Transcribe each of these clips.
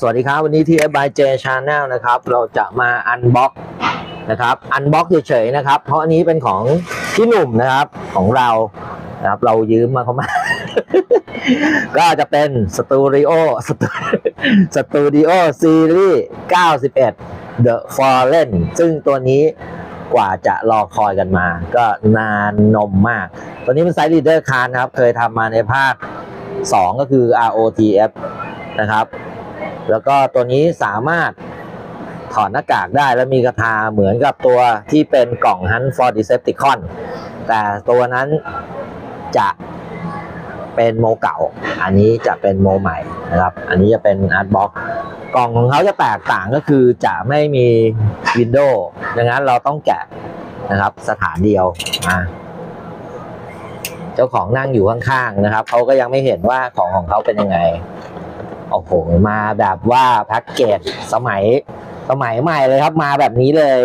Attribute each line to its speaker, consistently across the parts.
Speaker 1: สวัสดีครับ วันนี้ที่ FBJ Channel นะครับ เราจะมาอันบ็อกนะครับอันบ็อกเฉยๆนะครับ เพราะอันนี้เป็นของพี่หนุ่มนะครับของเรานะครับ เรายืมมาเขามา ก็จะเป็นสตูดิโอสตูดิโอซีรีส์91 The Fallen ซึ่งตัวนี้กว่าจะรอคอยกันมา ก็นานนมมาก ตัวนี้เป็นไซส์ลีดเดอร์คานนะครับ เคยทำมาในภาค 2 ก็คือ ROTF นะครับ แล้วก็ตัวนี้สามารถถอดหน้ากากได้แล้วมีกระทาเหมือนกับตัวที่เป็นกล่อง Hunt for Decepticon แต่ตัวนั้นจะเป็นโมเก่า อันนี้จะเป็นโมใหม่นะครับ อันนี้จะเป็นอาร์ตบ็อกกล่องของเขาจะแตกต่างก็คือจะไม่มีวินโดว์ดังนั้นเราต้องแกะนะครับสถานเดียวมาเจ้าของนั่งอยู่ข้างๆนะครับเขาก็ยังไม่เห็นว่าของของเขาเป็นยังไง โอ้โหมาแบบว่าแพ็กเกจสมัยสมัยใหม่เลยครับมาแบบนี้เลย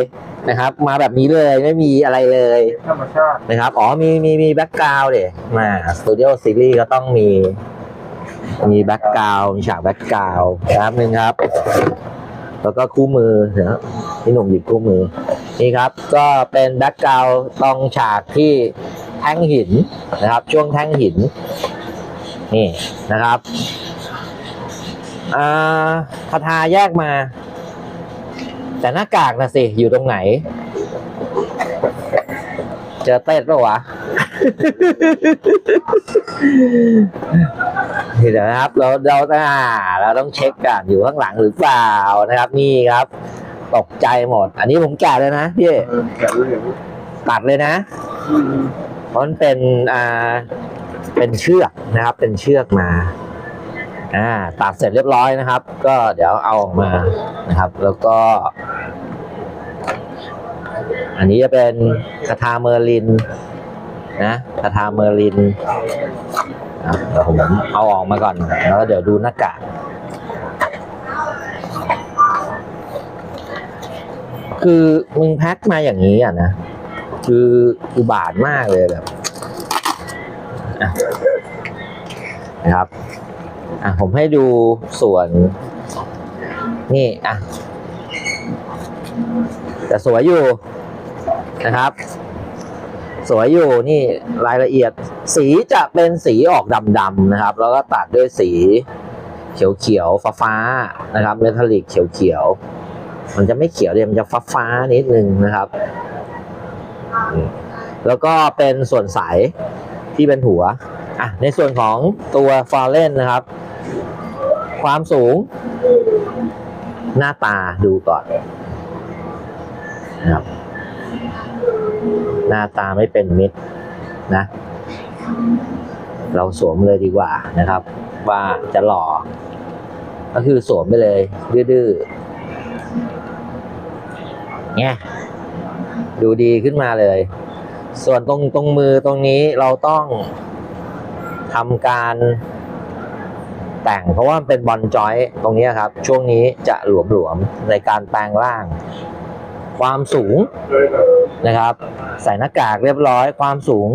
Speaker 1: นะครับ มาแบบนี้เลยไม่มีอะไรเลย
Speaker 2: ธรรมชาติ
Speaker 1: นะครับ อ๋อมีมีมีแบ็กกราวด์เด็มาสตูดิโอซีรีส์ก็ต้องมี มีแบ็กกราวด์มีฉากแบ็กกราวด์ครับหนึ่งครับ แล้วก็คู่มือเดี๋ยพี่หนุ่มหยิบคู่มือ นี่ครับ ก็เป็นแบ็กกราวด์ตรงฉากที่แท่งหินนะครับ ช่วงแท่งหินนี่นะครับ อ่าคาทาแยกมา แต่หน้ากากนะสิอยู่ตรงไหน เจอเต้นปะวะเดี๋ยวนะครับ เราเราอ่าเราต้องเช็คกันอยู่ข้างหลังหรือเปล่านะครับนี่ครับ ตกใจหมด อันนี้ผมแกะเลยนะพี่
Speaker 2: เออแกะเลยอย่างนี้
Speaker 1: ตัดเลยนะ
Speaker 2: อืม
Speaker 1: เพราะมันเป็นอ่าเป็นเชือกนะครับ เป็นเชือกมา อ่าตัดเสร็จเรียบร้อยนะครับ ก็เดี๋ยวเอาออกมานะครับ แล้วก็ อันนี้จะเป็นคาทาเมอร์ลินนะคาทาเมอร์ลินอะเดี๋ยวผมเอาออกมาก่อน แล้วเดี๋ยวดูหน้ากากคือมึงแพ็คมาอย่างนี้อะนะ คืออุบาทมากเลยแบบนะครับ อะผมให้ดูส่วน นี่อะแต่สวยอยู่นะครับ สวยอยู่นี่รายละเอียด สีจะเป็นสีออกดำๆนะครับ แล้วก็ตัดด้วยสีเขียวๆฟ้าๆนะครับเมทัลลิกเขียวๆมันจะไม่เขียวเลยมันจะฟ้าๆนิดนึงนะครับ แล้วก็เป็นส่วนสายที่เป็นหัว อะในส่วนของตัวฟาเลนนะครับ ความสูง หน้าตาดูก่อนนะครับ หน้าตาไม่เป็นมิตรนะ เราสวมเลยดีกว่านะครับ ว่าจะหล่อ ก็คือสวมไปเลย ดื้อๆเนี่ยดูดีขึ้นมาเลย ส่วนตรงตรงมือตรงนี้เราต้อง ทำการแต่งเพราะว่ามันเป็นบอลจอยตรงนี้ครับ ช่วงนี้จะหลวมๆในการแปลงร่าง ความสูง
Speaker 2: เลยแบบ
Speaker 1: นะครับ ใส่หน้ากากเรียบร้อยความสูง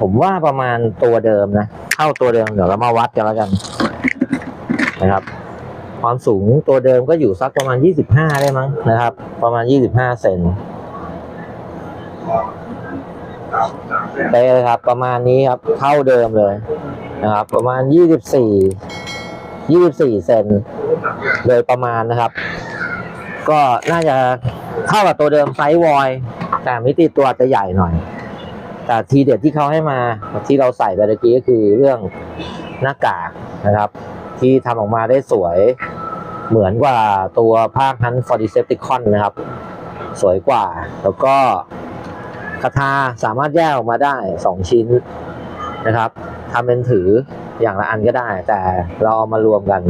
Speaker 1: ผมว่าประมาณตัวเดิมนะเท่าตัวเดิมเดี๋ยวเรามาวัดกันแล้วกันนะครับ ความสูงตัวเดิมก็อยู่สักประมาณ 25 ได้มั้งนะครับ ประมาณ 25 เซน
Speaker 2: สามสามเนี่ย
Speaker 1: เป๊ะเลยครับ ประมาณนี้ครับเท่าเดิมเลย นะครับ ประมาณ 24 24 เซนโดยประมาณนะครับ ก็น่าจะเท่ากับตัวเดิมไซส์วอยแต่มิติตัวจะใหญ่หน่อย แต่ทีเด็ดที่เขาให้มาที่เราใส่ไปเมื่อกี้ก็คือเรื่องหน้ากากนะครับ ที่ทำออกมาได้สวยเหมือนกว่าตัวภาคฮันฟอร์ดิเซปติคอนนะครับ สวยกว่า แล้วก็คาทาสามารถแยกออกมาได้สองชิ้น นะครับทำเป็นถืออย่างละอันก็ได้ แต่เราเอามารวมกัน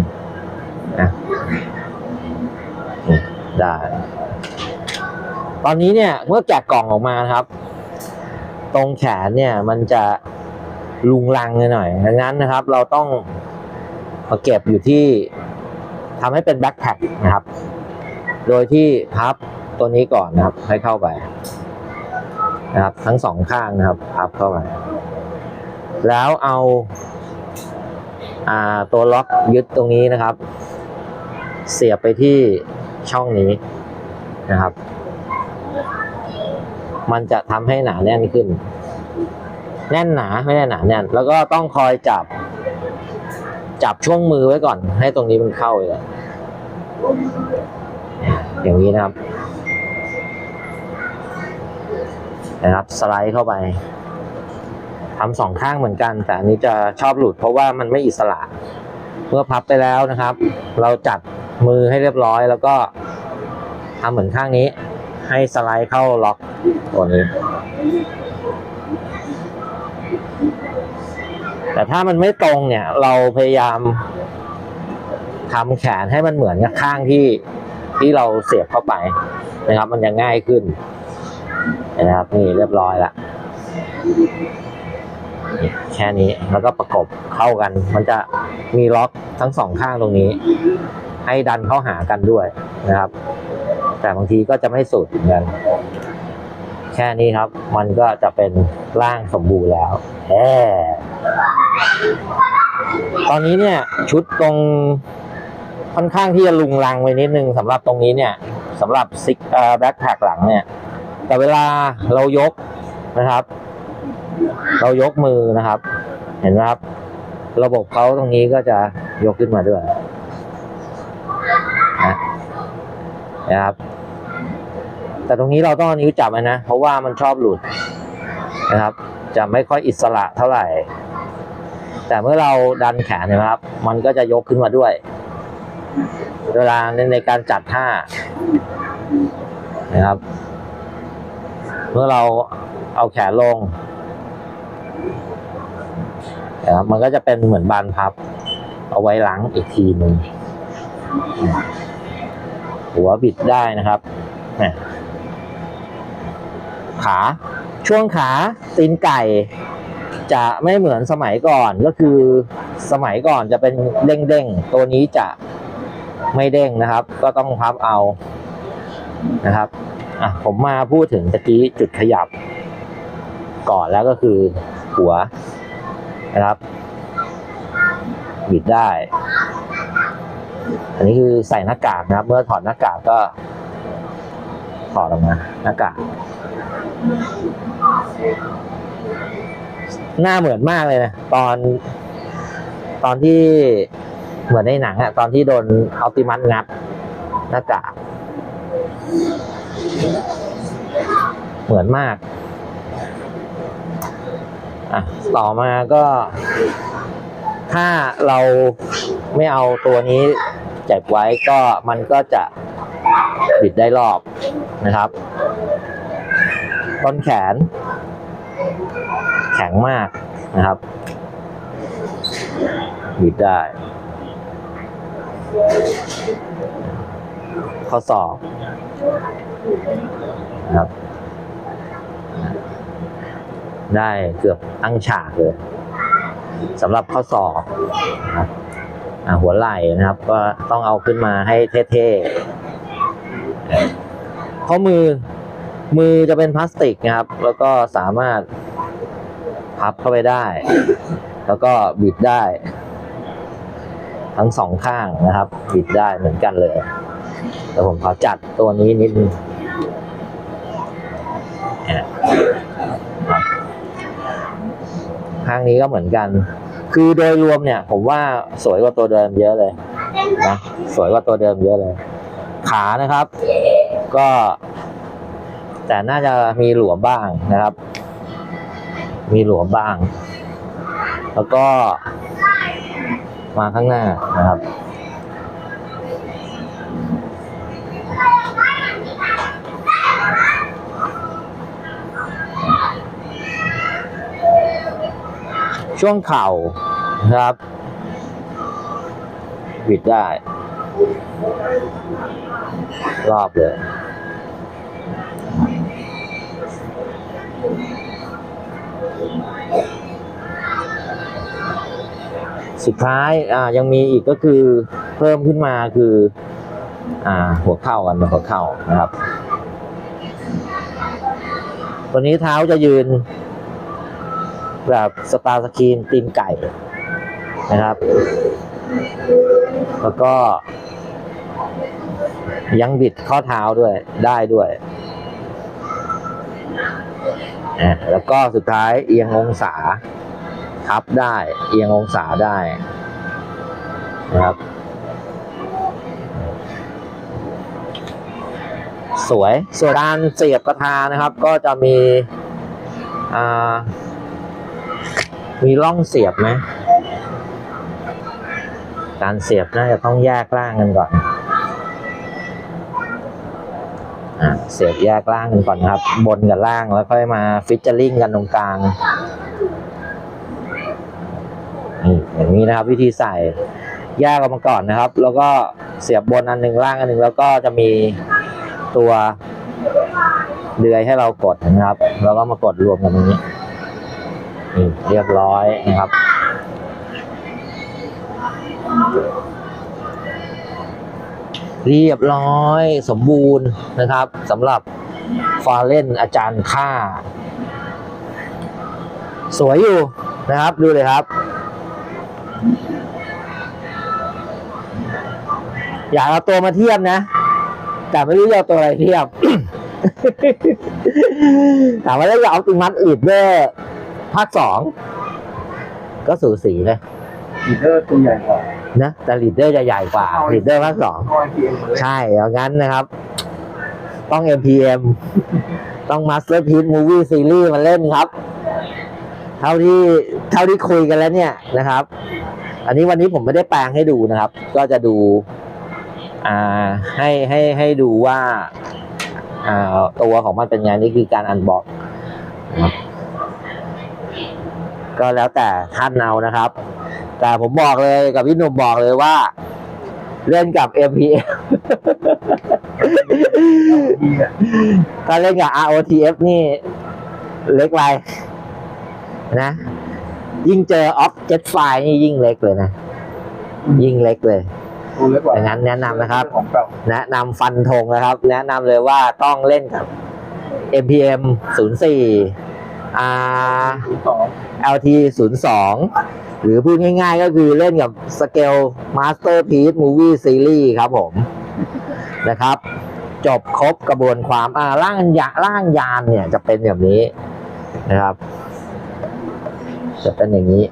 Speaker 1: นะได้ ตอนนี้เนี่ยเมื่อแกะกล่องออกมาครับ ตรงแขนเนี่ยมันจะลุงลังหน่อยดังนั้นนะครับ เราต้องมาเก็บอยู่ที่ทำให้เป็นแบ็คแพ็คนะครับ โดยที่พับตัวนี้ก่อนนะครับ ให้เข้าไปนะครับ ทั้งสองข้างนะครับ พับเข้าไป แล้วเอาอาตัวล็อกยึดตรงนี้นะครับ เสียบไปที่ช่องนี้นะครับ มันจะทำให้หนาแน่นขึ้น แน่นหนาไม่ได้หนาแน่น แล้วก็ต้องคอยจับ จับช่วงมือไว้ก่อน ให้ตรงนี้มันเข้าเลยอย่างนี้นะครับนะครับ สไลด์เข้าไป ทำสองข้างเหมือนกัน แต่อันนี้จะชอบหลุดเพราะว่ามันไม่อิสระ เมื่อพับไปแล้วนะครับ เราจัดมือให้เรียบร้อยแล้วก็ทำเหมือนข้างนี้ ให้สไลด์เข้าล็อกตัวนี้แต่ถ้ามันไม่ตรงเนี่ย เราพยายามทำแขนให้มันเหมือนกับข้างที่ที่เราเสียบเข้าไปนะครับ มันจะง่ายขึ้นนะครับนี่เรียบร้อยละนี่ แค่นี้แล้วก็ประกบเข้ากัน มันจะมีล็อกทั้งสองข้างตรงนี้ ให้ดันเข้าหากันด้วยนะครับ แต่บางทีก็จะไม่สุดเหมือนกัน แค่นี้ครับ มันก็จะเป็นร่างสมบูรณ์แล้วแฮ่ตอนนี้เนี่ยชุดตรงค่อนข้างที่จะลุงลังไปนิดนึงสำหรับตรงนี้เนี่ยสำหรับซิกแบ็คแพคหลังเนี่ย แต่เวลาเรายกนะครับ เรายกมือนะครับ เห็นไหมครับ ระบบเขาตรงนี้ก็จะยกขึ้นมาด้วยนะนะครับ แต่ตรงนี้เราต้องนิ้วจับนะ เพราะว่ามันชอบหลุดนะครับ จะไม่ค่อยอิสระเท่าไหร่ แต่เมื่อเราดันแขนเนะครับ มันก็จะยกขึ้นมาด้วย เวลาในในการจัดท่านะครับ เมื่อเราเอาแขนลง นะครับมันก็จะเป็นเหมือนบานพับ เอาไว้ล้างอีกทีหนึ่งหัวบิดได้นะครับเนี่ยขาช่วงขาตีนไก่ จะไม่เหมือนสมัยก่อนก็คือสมัยก่อนจะเป็นเด้งๆ ตัวนี้จะไม่เด้งนะครับ ก็ต้องพับเอานะครับอะผมมาพูดถึงตะกี้จุดขยับก่อนแล้วก็คือ หัวนะครับ บิดได้ อันนี้คือใส่หน้ากากนะครับ เมื่อถอดหน้ากากก็ถอดออกมาหน้ากากหน้าเหมือนมากเลยนะตอน ตอนที่เหมือนในหนังอะตอนที่โดนอัลติมัสงัดหน้ากากเหมือนมาก อะต่อมาก็ถ้าเราไม่เอาตัวนี้เจ็บไว้ก็มันก็จะบิดได้รอบนะครับ ต้นแขน แข็งมากนะครับ บิดได้ ข้อศอกนะครับ ได้เกือบตั้งฉากเลยสำหรับข้อศอกนะครับหัวไหล่นะครับ ก็ต้องเอาขึ้นมาให้เท่ๆข้อมือมือจะเป็นพลาสติกนะครับ แล้วก็สามารถพับเข้าไปได้ แล้วก็บิดได้ ทั้งสองข้างนะครับ บิดได้เหมือนกันเลย แต่ผมขอจัดตัวนี้นิดนึงเนี่ยครับ ข้างนี้ก็เหมือนกัน คือโดยรวมเนี่ย ผมว่าสวยกว่าตัวเดิมเยอะเลยนะสวยกว่าตัวเดิมเยอะเลย ขานะครับ ก็ แต่น่าจะมีหลวมบ้างนะครับ มีหลวมบ้าง แล้วก็มาข้างหน้านะครับ ช่วงเข่านะครับบิดได้ รอบเลย สุดท้ายอ่ายังมีอีกก็คือเพิ่มขึ้นมาคืออ่าหัวเข่ากันหัวเข่านะครับ วันนี้เท้าจะยืน แบบสตาร์สกรีนตีนไก่นะครับ แล้วก็ ยังบิดข้อเท้าด้วยได้ด้วยอะแล้วก็สุดท้ายเอียงองศาทับได้ เอียงองศาได้นะครับ สวยส่วนการเสียบกระทานะครับ ก็จะมีอ่า มีร่องเสียบไหมการเสียบน่าจะต้องแยกล่างกันก่อนอเสียบแยกล่างกันก่อนครับ บนกับล่างแล้วค่อยมาฟิชเจอริงกันตรงกลางอย่างนี้นะครับ วิธีใส่แยกออกมาก่อนนะครับ แล้วก็เสียบบนอันหนึ่งล่างอันหนึ่งแล้วก็จะมีตัวเดือยให้เรากดนะครับ แล้วก็มากดรวมกันตรงนี้ นี่เรียบร้อยนะครับ เรียบร้อยสมบูรณ์นะครับสำหรับฟาเล่นอาจารย์ค่า สวยอยู่นะครับดูเลยครับ อยากเอาตัวมาเทียบนะ แต่ไม่รู้จะเอาตัวอะไรเทียบถามว่าถ้าอยากเอาติมัดอีดเดอร์ ภาคสองก็สูสีเลย
Speaker 2: อีเดอร์ตัวใหญ่กว่า
Speaker 1: นะแต่ลีดเดอร์จะใหญ่กว่าลีดเดอร์ภาคสอง
Speaker 2: คอยเพียงเลย
Speaker 1: ใช่อย่างนั้นนะครับ ต้อง MPM ต้อง Masterpiece Movie Series มาเล่นครับ เท่าที่เท่าที่คุยกันแล้วเนี่ยนะครับ อันนี้วันนี้ผมไม่ได้แปลงให้ดูนะครับ ก็จะดูอ่าให้ให้ให้ดูว่าอ่าตัวของมันเป็นไงนี่คือการอันบอกนะครับ ก็แล้วแต่ท่านเอานะครับ แต่ผมบอกเลยกับพี่หนุ่มบอกเลยว่า เล่นกับ MPM
Speaker 2: ดีอะ
Speaker 1: ถ้าเล่นกับ ROTF นี่เล็กไปนะ ยิ่งเจอ Object File นี่ยิ่งเล็กเลยนะ ยิ่งเล็กเลย
Speaker 2: ตัวเล็กกว่า
Speaker 1: อย่างนั้นแนะนำนะครับ
Speaker 2: ของเก่า
Speaker 1: แนะนำฟันธงนะครับ แนะนำเลยว่าต้องเล่นกับ MPM 04 R
Speaker 2: สอง
Speaker 1: LT 02 หรือพูดง่ายๆก็คือเล่นกับ Scale Masterpiece Movie Series ครับผมนะครับ จบครบกระบวนความอ่าร่างยาร่างยานเนี่ยจะเป็นแบบนี้นะครับ จะเป็นอย่างนี้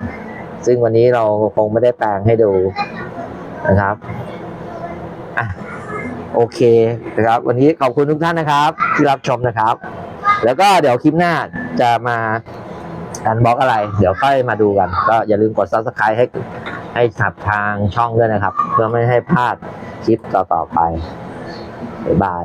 Speaker 1: ซึ่งวันนี้เราคงไม่ได้แปลงให้ดูนะครับอะโอเคนะครับ วันนี้ขอบคุณทุกท่านนะครับ ที่รับชมนะครับ แล้วก็เดี๋ยวคลิปหน้า จะมาการบล็อกอะไร เดี๋ยวค่อยมาดูกัน ก็อย่าลืมกด subscribe ให้ให้ถับทางช่องด้วยนะครับ เพื่อไม่ให้พลาดคลิปต่อๆไปบ๊ายบาย